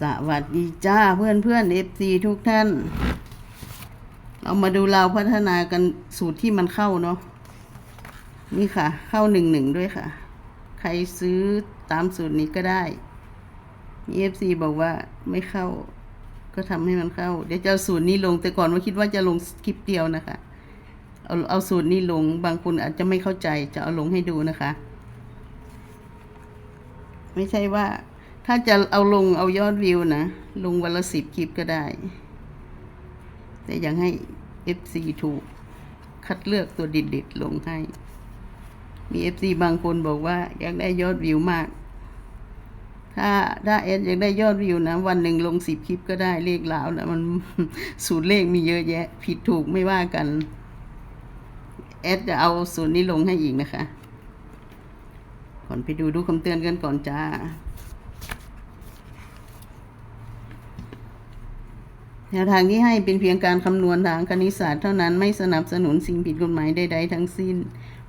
สวัสดีจ้าเพื่อนเพื่อนเอฟซีทุกท่าน เรามาดูเราพัฒนากันสูตรที่มันเข้าเนาะนี่ค่ะ เข้าหนึ่งหนึ่งด้วยค่ะ ใครซื้อตามสูตรนี้ก็ได้มีเอฟซีบอกว่าไม่เข้า ก็ทำให้มันเข้า เดี๋ยวจะเอาสูตรนี้ลงแต่ก่อนว่าคิดว่าจะลงคลิปเดียวนะคะ เอาเอาสูตรนี้ลงบางคนอาจจะไม่เข้าใจจะเอาลงให้ดูนะคะ ไม่ใช่ว่า ถ้าจะเอาลงเอายอดวิวนะ ลงวันละสิบคลิปก็ได้ แต่ยังให้ FC ถูก คัดเลือกตัวดิดๆลงให้ มี FC บางคนบอกว่า อยากได้ยอดวิวมาก ถ้าถ้าเอสอยากได้ยอดวิวนะ วันหนึ่งลงสิบคลิปก็ได้เลขลาวนะมันสูตรเลขมีเยอะแยะ ผิดถูกไม่ว่ากันเอสจะเอาสูตรนี้ลงให้อีกนะคะ ก่อนไปดูดูคำเตือนกันก่อนจ้า แนวทางที่ให้เป็นเพียงการคำนวณทางคณิตศาสตร์เท่านั้นไม่สนับสนุนสิ่งผิดกฎหมายใดๆทั้งสิ้น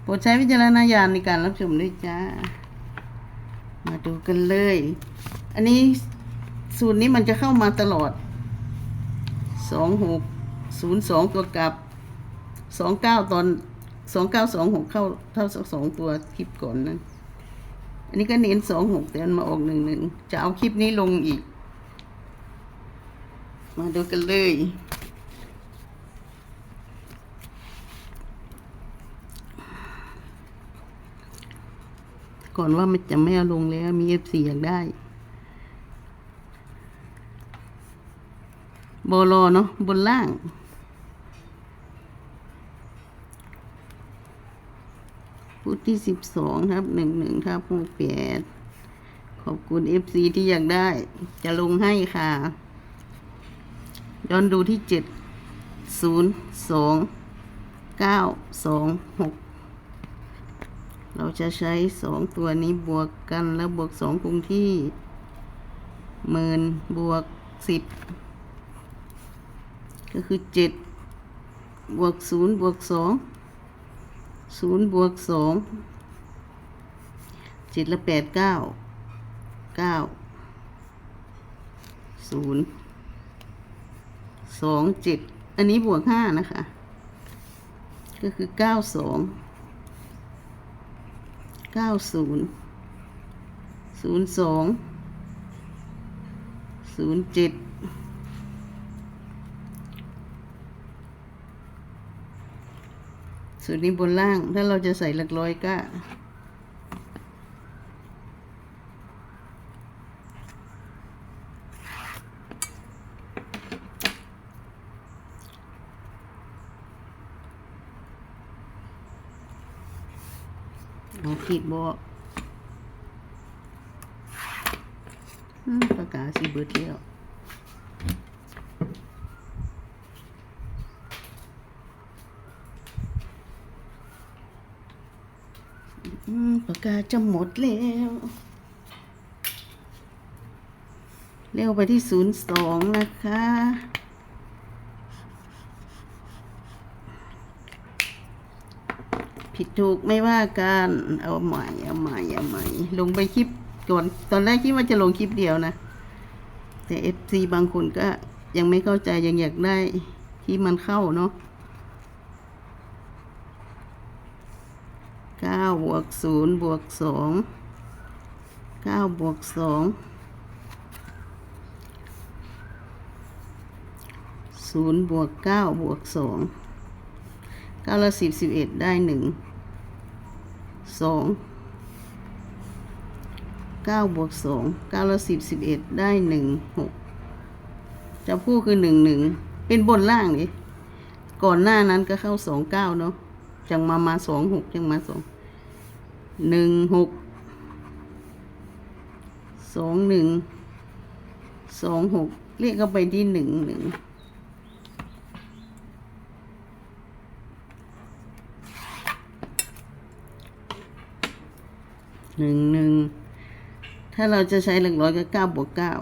โปรดใช้วิจารณญาณในการรับชมด้วยจ้า มาดูกันเลย อันนี้สูตรนี้มันจะเข้ามาตลอด สองหกศูนย์สองตัวกลับสองเก้าตอนสองเก้าสองหกเข้าเท่าสองตัวคลิปก่อนนั้น อันนี้ก็เน้นสองหกแต่มันมาออกหนึ่งหนึ่งจะเอาคลิปนี้ลงอีก มาดูกันเลยก่อนว่ามันจะไม่เอาลงแล้วมีเอฟซีอยากได้บโลเนาะบนล่าง พุธที่สิบสองครับหนึ่งหนึ่งครับหกแปดขอบคุณเอฟซีที่อยากได้ จะลงให้ค่ะ ย้อนดูที่เจ็ดศูนย์สองเก้าสองหกเราจะใช้สองตัวนี้บวกกันแล้วบวกสองคงที่หมื่นบวกสิบก็คือเจ็ดบวกศูนย์บวกสองศูนย์บวกสองเจ็ดละแปดเก้าเก้าศูนย์ สองเจ็ดอันนี้บวกห้านะคะ ก็คือเก้าสองเก้าศูนย์ศูนย์สองศูนย์เจ็ดส่วนนี้บนล่าง ถ้าเราจะใส่หลักร้อยก็ เอาขีดบอกปากกาสีเบิดแล้วปากกาจะหมดแล้วเร็วไปที่ศูนย์สองนะคะ ผิดถูกไม่ว่ากันเอาใหม่เอาใหม่เอาใหม่ลงไปคลิปก่อนตอนแรกคิดว่าจะลงคลิปเดียวนะ แต่เอฟซีบางคนก็ยังไม่เข้าใจยังอยากได้ที่มันเข้าเนาะเก้าบวกศูนย์บวกสองเก้าบวกสองศูนย์บวกเก้าบวกสอง เก้าละสิบสิบเอ็ดได้หนึ่งสองเก้าบวกสองเก้าละสิบสิบเอ็ดได้หนึ่งหกจะพูดคือหนึ่งหนึ่งเป็นบนล่างนี่ก่อนหน้านั้นก็เข้าสองเก้าเนาะจังมามาสองหกจังมาสองหนึ่งหกสองหนึ่งสองหกเรียกเข้าไปที่หนึ่งหนึ่ง หนึ่งหนึ่งถ้าเราจะใช้หลักร้อยก็เก้าบวกเก้า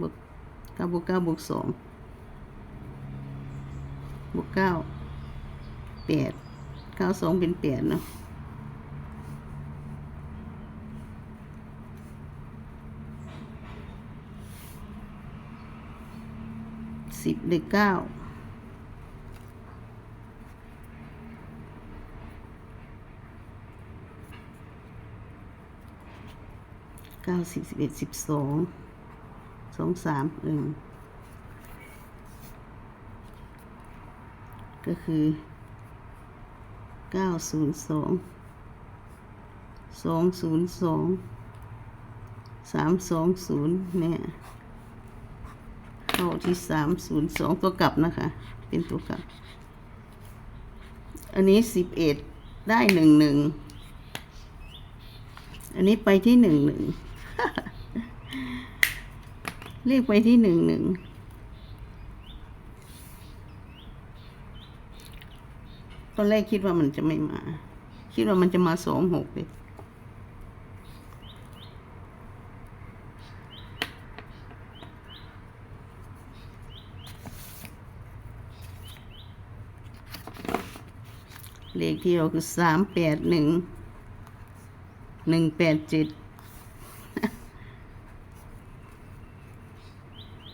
บวกเก้าบวกเก้าบวกสองบวกเก้าแปดเก้าสองเป็นแปดเนาะสิบเลขเก้า ก้าสิบสิบเอ็ดสิบสองสองสามหนึ่งก็คือเก้าศูนย์สองสองศูนย์สองสามสองศูนย์เนี่ยเข้าที่สามศูนย์สองตัวกลับนะคะ เป็นตัวกลับ อันนี้สิบเอ็ดได้หนึ่งหนึ่งอันนี้ไปที่หนึ่งหนึ่ง เรียกไปที่หนึ่งหนึ่งตอนแรกคิดว่ามันจะไม่มา คิดว่ามันจะมาสองหกเลยเลขที่เราคือสามแปดหนึ่งหนึ่งแปดเจ็ด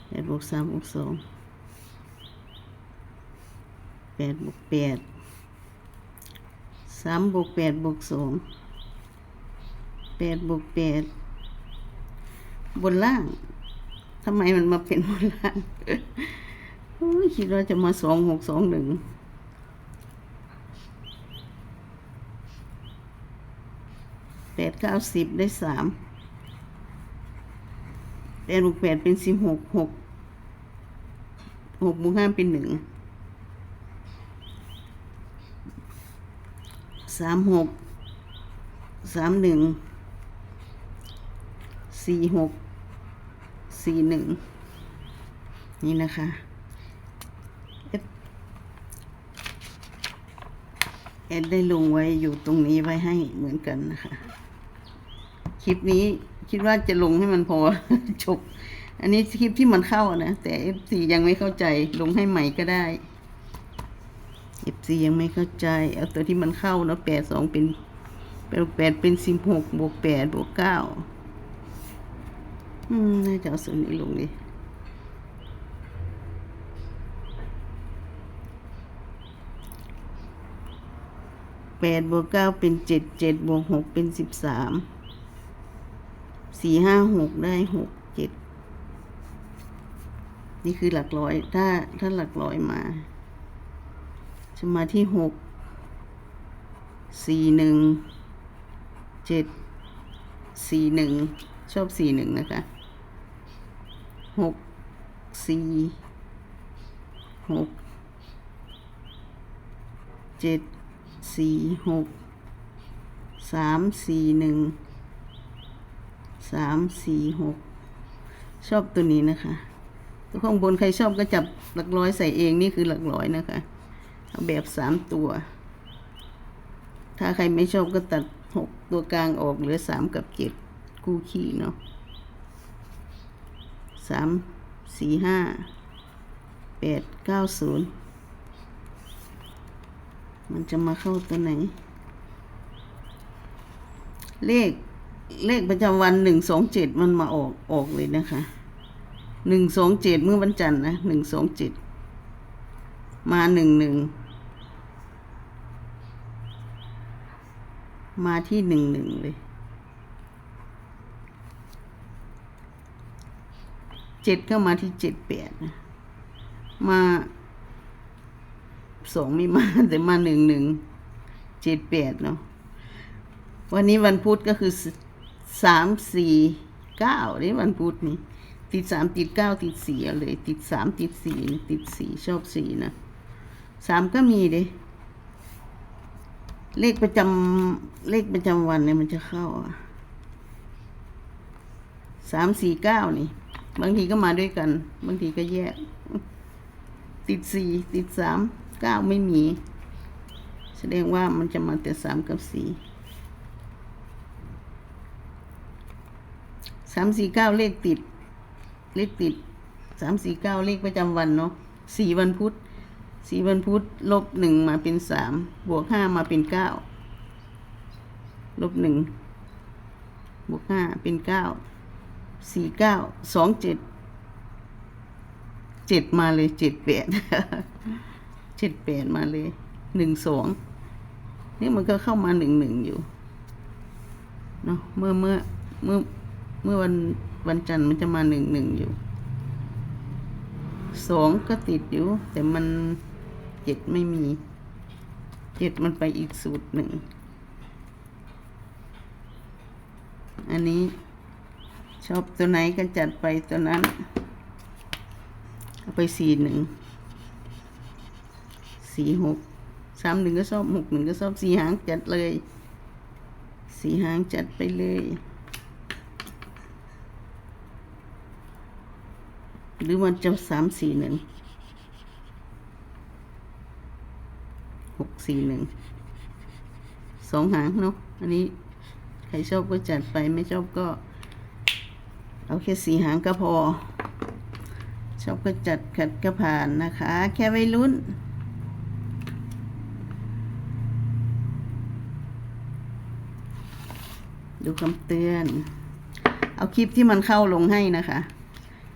แปดบว กสามบวกสองแปดบวกแปดสามบวกแปดบวกสองแปดบวกแปดบนล่างทำไมมันมาเป็นบนล่างคิดว่าจะมาสองหกสองหนึ่งแปดเก้าสิบได้สามแปดบวกแปดเป็นสิบหกหก หกบวกห้าเป็นหนึ่งสามหกสามหนึ่งสี่หกสี่หนึ่งนี่นะคะเอฟแอดได้ลงไว้อยู่ตรงนี้ไว้ให้เหมือนกันนะคะ คลิปนี้คิดว่าจะลงให้มันพอจบ อันนี้คลิปที่มันเข้านะแต่ FC ยังไม่เข้าใจลงให้ใหม่ก็ได้ FC ยังไม่เข้าใจเอาตัวที่มันเข้าเนาะแปดสองเป็นแปดแปดเป็นสิบหกบวกแปดบวกเก้าอืมน่าจะเอาส่วนนี้ลงดิแปดบวกเก้าเป็นเจ็ดเจ็ดบวกหกเป็นสิบสามสี่ห้าหกได้หก นี่คือหลักร้อย ถ้าถ้าหลักร้อยมา จะมาที่หกสี่หนึ่งเจ็ดสี่หนึ่งชอบสี่หนึ่งนะคะหกสี่หกเจ็ดสี่หกสามสี่หนึ่งสามสี่หกชอบตัวนี้นะคะ ข้างบนใครชอบก็จับหลักร้อยใส่เองนี่คือหลักร้อยนะคะเอาแบบสามตัว ถ้าใครไม่ชอบก็ตัดหกตัวกลางออกเหลือสามกับเจ็ดคู่ขี้เนาะสามสี่ห้าแปดเก้าศูนย์มันจะมาเข้าตัวไหน เลขเลขประจำวันหนึ่งสองเจ็ดมันมาออกออกเลยนะคะ หนึ่งสองเจ็ดเมื่อวันจันทร์นะหนึ่งสองเจ็ดมาหนึ่งหนึ่งมาที่หนึ่งหนึ่งเลยเจ็ดก็มาที่เจ็ดแปดนะมาสองไม่มาแต่มาหนึ่งหนึ่งเจ็ดแปดเนาะวันนี้วันพุธก็คือสามสี่เก้านี่วันพุธนี่ ติดสามติดเก้าติดสี่เอาเลย ติดสามติดสี่ติดสี่ชอบสี่นะสามก็มีเด้เลขประจำเลขประจำวันเนี่ยมันจะเข้าอะสามสี่เก้านี่ บางทีก็มาด้วยกัน บางทีก็แยก ติดสี่ติดสามเก้าไม่มี แสดงว่ามันจะมาแต่สามกับสี่สามสี่เก้าเลขติด เลขติดสามสี่เก้าเลขประจำวันเนาะสี่วันพุธสี่วันพุธลบหนึ่งมาเป็นสามบวกห้ามาเป็นเก้าลบหนึ่งบวกห้าเป็นเก้าสี่เก้าสองเจ็ดเจ็ดมาเลยเจ็ดแปดเจ็ดแปดมาเลยหนึ่งสองนี่มันก็เข้ามาหนึ่งหนึ่งอยู่เนาะเมื่อเมื่อเมื่อเมื่อวัน วันจันทร์มันจะมาหนึ่งหนึ่งอยู่สองก็ติดอยู่ แต่มันเจ็ดไม่มีเจ็ดมันไปอีกสูตรหนึ่ง อันนี้ชอบตัวไหนก็จัดไปตัวนั้น เอาไปสี่หนึ่งสี่หกสามหนึ่งก็ชอบหกหนึ่งก็ชอบสี่หางจัดเลย สี่หางจัดไปเลย หรือมันจะสามสี่หนึ่งหกสี่หนึ่งสองหางเนาะอันนี้ใครชอบก็จัดไปไม่ชอบก็ เอาแค่สี่หางก็พอ ชอบก็จัดขัดก็ผ่านนะคะ แค่ไว้ลุ้นดูคำเตือน เอาคลิปที่มันเข้าลงให้นะคะ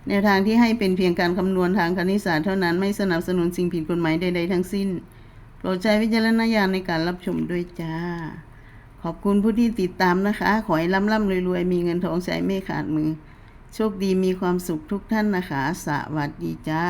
แนวทางที่ให้เป็นเพียงการคำนวณทางคณิตศาสตร์เท่านั้นไม่สนับสนุนสิ่งผิดกฎหมายใด ๆ ทั้งสิ้น โปรดใช้วิจารณญาณในการรับชมด้วยจ้า ขอบคุณผู้ที่ติดตามนะคะ ขอให้ร่ำร่ำรวยๆ มีเงินทองใช้ไม่ขาดมือ โชคดีมีความสุขทุกท่านนะคะ สวัสดีจ้า